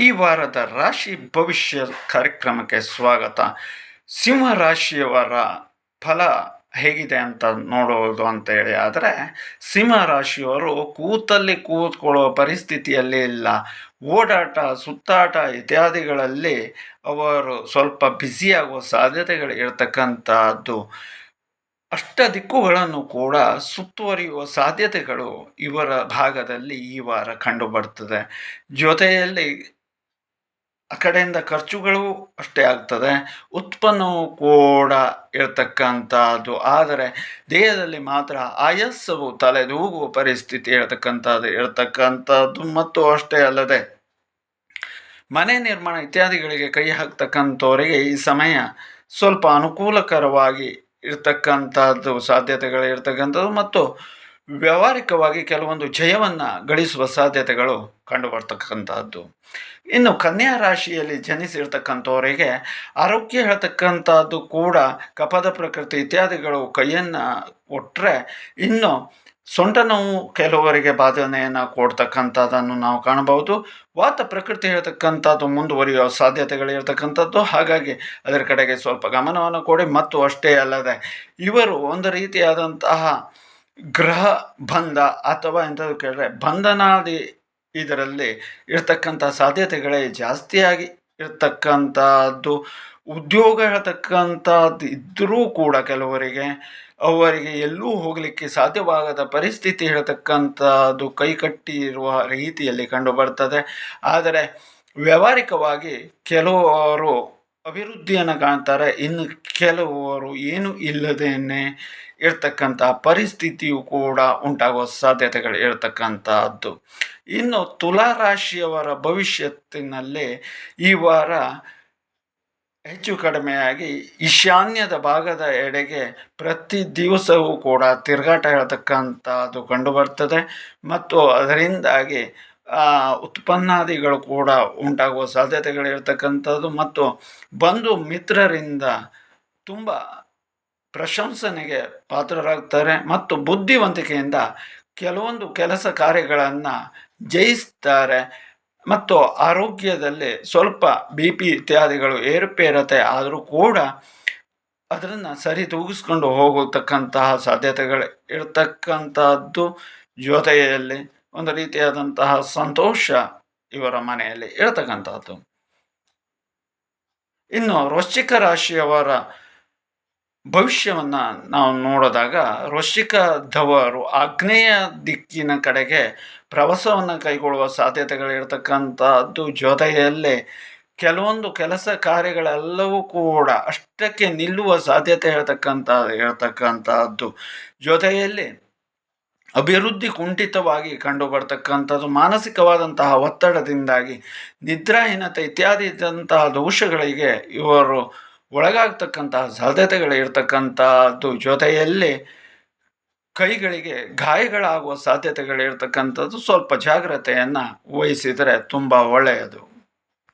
ಈ ವಾರದ ರಾಶಿ ಭವಿಷ್ಯ ಕಾರ್ಯಕ್ರಮಕ್ಕೆ ಸ್ವಾಗತ. ಸಿಂಹ ರಾಶಿಯವರ ಫಲ ಹೇಗಿದೆ ಅಂತ ನೋಡೋದು ಅಂತೇಳಿ ಆದರೆ, ಸಿಂಹ ರಾಶಿಯವರು ಕೂತಲ್ಲಿ ಕೂತ್ಕೊಳ್ಳುವ ಪರಿಸ್ಥಿತಿಯಲ್ಲಿ ಇಲ್ಲ. ಓಡಾಟ, ಸುತ್ತಾಟ ಇತ್ಯಾದಿಗಳಲ್ಲಿ ಅವರು ಸ್ವಲ್ಪ ಬ್ಯುಸಿಯಾಗುವ ಸಾಧ್ಯತೆಗಳು ಇರತಕ್ಕಂಥದ್ದು. ಅಷ್ಟ ದಿಕ್ಕುಗಳನ್ನು ಕೂಡ ಸುತ್ತುವರಿಯುವ ಸಾಧ್ಯತೆಗಳು ಇವರ ಭಾಗದಲ್ಲಿ ಈ ವಾರ ಕಂಡುಬರ್ತದೆ ಜೊತೆಯಲ್ಲಿ ಆ ಕಡೆಯಿಂದ ಖರ್ಚುಗಳು ಅಷ್ಟೇ ಆಗ್ತದೆ. ಉತ್ಪನ್ನವು ಕೂಡ ಇರತಕ್ಕಂಥದ್ದು. ಆದರೆ ದೇಹದಲ್ಲಿ ಮಾತ್ರ ಆಯಸ್ಸವು ತಲೆದೂಗುವ ಪರಿಸ್ಥಿತಿ ಇರತಕ್ಕಂಥದ್ದು ಇರತಕ್ಕಂಥದ್ದು ಮತ್ತು ಅಷ್ಟೇ ಅಲ್ಲದೆ ಮನೆ ನಿರ್ಮಾಣ ಇತ್ಯಾದಿಗಳಿಗೆ ಕೈ ಹಾಕ್ತಕ್ಕಂಥವರಿಗೆ ಈ ಸಮಯ ಸ್ವಲ್ಪ ಅನುಕೂಲಕರವಾಗಿ ಇರ್ತಕ್ಕಂಥದ್ದು ಸಾಧ್ಯತೆಗಳಿರ್ತಕ್ಕಂಥದ್ದು ಮತ್ತು ವ್ಯಾವಹಾರಿಕವಾಗಿ ಕೆಲವೊಂದು ಜಯವನ್ನು ಗಳಿಸುವ ಸಾಧ್ಯತೆಗಳು ಕಂಡುಬರ್ತಕ್ಕಂಥದ್ದು. ಇನ್ನು ಕನ್ಯಾ ರಾಶಿಯಲ್ಲಿ ಜನಿಸಿರ್ತಕ್ಕಂಥವರಿಗೆ ಆರೋಗ್ಯ ಹೇಳ್ತಕ್ಕಂಥದ್ದು ಕೂಡ ಕಪದ ಪ್ರಕೃತಿ ಇತ್ಯಾದಿಗಳು ಕೈಯನ್ನು ಕೊಟ್ಟರೆ ಇನ್ನು ಸೊಂಟ ನೋವು ಕೆಲವರಿಗೆ ಬಾಧನೆಯನ್ನು ಕೊಡ್ತಕ್ಕಂಥದ್ದನ್ನು ನಾವು ಕಾಣಬಹುದು. ವಾತ ಪ್ರಕೃತಿ ಹೇಳ್ತಕ್ಕಂಥದ್ದು ಮುಂದುವರಿಯುವ ಸಾಧ್ಯತೆಗಳಿರ್ತಕ್ಕಂಥದ್ದು ಹಾಗಾಗಿ ಅದರ ಕಡೆಗೆ ಸ್ವಲ್ಪ ಗಮನವನ್ನು ಕೊಡಿ. ಮತ್ತು ಅಷ್ಟೇ ಅಲ್ಲದೆ ಇವರು ಒಂದು ರೀತಿಯಾದಂತಹ ಗ್ರಹ ಬಂಧ ಅಥವಾ ಎಂಥದ್ದು ಕೇಳಿದ್ರೆ ಬಂಧನಾದಿ ಇದರಲ್ಲಿ ಇರತಕ್ಕಂಥ ಸಾಧ್ಯತೆಗಳೇ ಜಾಸ್ತಿಯಾಗಿ ಇರತಕ್ಕಂಥದ್ದು. ಉದ್ಯೋಗ ಇರತಕ್ಕಂಥದ್ದು ಇದ್ದರೂ ಕೂಡ ಕೆಲವರಿಗೆ ಅವರಿಗೆ ಎಲ್ಲೂ ಹೋಗಲಿಕ್ಕೆ ಸಾಧ್ಯವಾಗದ ಪರಿಸ್ಥಿತಿ ಹೇಳ್ತಕ್ಕಂಥದ್ದು ಕೈಕಟ್ಟಿರುವ ರೀತಿಯಲ್ಲಿ ಕಂಡುಬರ್ತದೆ. ಆದರೆ ವ್ಯಾವಹಾರಿಕವಾಗಿ ಕೆಲವರು ಅಭಿವೃದ್ಧಿಯನ್ನು ಕಾಣ್ತಾರೆ. ಇನ್ನು ಕೆಲವರು ಏನು ಇಲ್ಲದೇನೆ ಇರ್ತಕ್ಕಂಥ ಪರಿಸ್ಥಿತಿಯು ಕೂಡ ಉಂಟಾಗುವ ಸಾಧ್ಯತೆಗಳು ಇರತಕ್ಕಂಥದ್ದು. ಇನ್ನು ತುಲಾ ರಾಶಿಯವರ ಭವಿಷ್ಯತ್ತಿನಲ್ಲಿ ಈ ವಾರ ಹೆಚ್ಚು ಕಡಿಮೆಯಾಗಿ ಈಶಾನ್ಯದ ಭಾಗದ ಎಡೆಗೆ ಪ್ರತಿ ದಿವಸವೂ ಕೂಡ ತಿರುಗಾಟ ಹೇಳ್ತಕ್ಕಂಥದ್ದು ಕಂಡುಬರ್ತದೆ ಮತ್ತು ಅದರಿಂದಾಗಿ ಉತ್ಪನ್ನಾದಿಗಳು ಕೂಡ ಉಂಟಾಗುವ ಸಾಧ್ಯತೆಗಳಿರ್ತಕ್ಕಂಥದ್ದು ಮತ್ತು ಬಂಧು ಮಿತ್ರರಿಂದ ತುಂಬ ಪ್ರಶಂಸನೆಗೆ ಪಾತ್ರರಾಗ್ತಾರೆ ಮತ್ತು ಬುದ್ಧಿವಂತಿಕೆಯಿಂದ ಕೆಲವೊಂದು ಕೆಲಸ ಕಾರ್ಯಗಳನ್ನು ಜಯಿಸ್ತಾರೆ ಮತ್ತು ಆರೋಗ್ಯದಲ್ಲಿ ಸ್ವಲ್ಪ ಬಿ ಪಿ ಇತ್ಯಾದಿಗಳು ಏರುಪೇರತೆ ಆದರೂ ಕೂಡ ಅದನ್ನು ಸರಿ ತೂಗಿಸ್ಕೊಂಡು ಹೋಗತಕ್ಕಂತಹ ಸಾಧ್ಯತೆಗಳು ಇರತಕ್ಕಂಥದ್ದು ಜೊತೆಯಲ್ಲಿ ಒಂದು ರೀತಿಯಾದಂತಹ ಸಂತೋಷ ಇವರ ಮನೆಯಲ್ಲಿ ಇರತಕ್ಕಂಥದ್ದು. ಇನ್ನು ವೃಶ್ಚಿಕ ರಾಶಿಯವರ ಭವಿಷ್ಯವನ್ನು ನಾವು ನೋಡಿದಾಗ ವೃಶ್ಚಿಕದವರು ಆಗ್ನೇಯ ದಿಕ್ಕಿನ ಕಡೆಗೆ ಪ್ರವಾಸವನ್ನು ಕೈಗೊಳ್ಳುವ ಸಾಧ್ಯತೆಗಳಿರ್ತಕ್ಕಂಥದ್ದು ಜೊತೆಯಲ್ಲೇ ಕೆಲವೊಂದು ಕೆಲಸ ಕಾರ್ಯಗಳೆಲ್ಲವೂ ಕೂಡ ಅಷ್ಟಕ್ಕೆ ನಿಲ್ಲುವ ಸಾಧ್ಯತೆ ಇರತಕ್ಕಂಥ ಇರತಕ್ಕಂಥದ್ದು ಜೊತೆಯಲ್ಲಿ ಅಭಿವೃದ್ಧಿ ಕುಂಠಿತವಾಗಿ ಕಂಡು ಬರ್ತಕ್ಕಂಥದ್ದು ಮಾನಸಿಕವಾದಂತಹ ಒತ್ತಡದಿಂದಾಗಿ, ನಿದ್ರಾಹೀನತೆ ಇತ್ಯಾದಿ ಇದ್ದಂತಹ ದೋಷಗಳಿಗೆ ಇವರು ಒಳಗಾಗ್ತಕ್ಕಂತಹ ಸಾಧ್ಯತೆಗಳು ಇರ್ತಕ್ಕಂಥದ್ದು ಜೊತೆಯಲ್ಲಿ ಕೈಗಳಿಗೆ ಗಾಯಗಳಾಗುವ ಸಾಧ್ಯತೆಗಳಿರ್ತಕ್ಕಂಥದ್ದು ಸ್ವಲ್ಪ ಜಾಗ್ರತೆಯನ್ನು ವಹಿಸಿದರೆ ತುಂಬ ಒಳ್ಳೆಯದು.